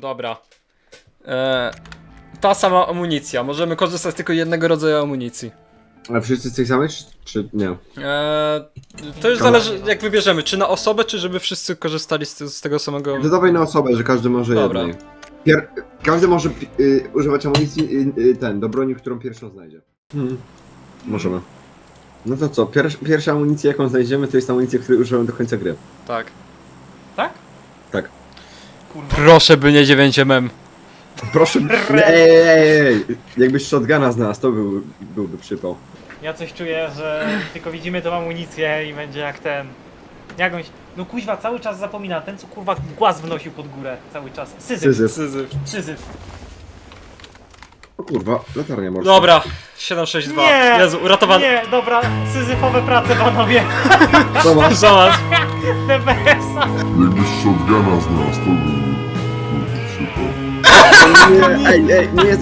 Dobra. E, ta sama amunicja. Możemy korzystać tylko jednego rodzaju amunicji. A wszyscy z tych samych, czy, czy nie? E, to już zależy, jak wybierzemy, czy na osobę, czy żeby wszyscy korzystali z, z tego samego. To dawaj na osobę, że każdy może Dobra. jednej. Pier... Każdy może pi- y, używać amunicji y, y, ten, do broni, którą pierwszą znajdzie. Hmm. Możemy. No to co, pier pierwsza amunicja jaką znajdziemy, to jest amunicja, której użyłem do końca gry. Tak. Tak? Tak. Proszę, by nie 9 mm. Proszę, ej, ej, ej, ej. jakbyś shotguna znalazł, to był, byłby przypał. Ja coś czuję, że tylko widzimy tą amunicję i będzie jak ten. Jak on się... No kuźwa, cały czas zapomina. Ten co kurwa głaz wnosił pod górę. Cały czas. Syzyf. Syzyf. Syzyf. Syzyf. O kurwa, latarnia morska. Dobra, 762. Nie! Jezu, uratowany. Nie, dobra, syzyfowe prace panowie. Zobacz. Zobacz. DBS-a. Jakbyś shotguna znalazł, to przypał. Nie, ej, ej, nie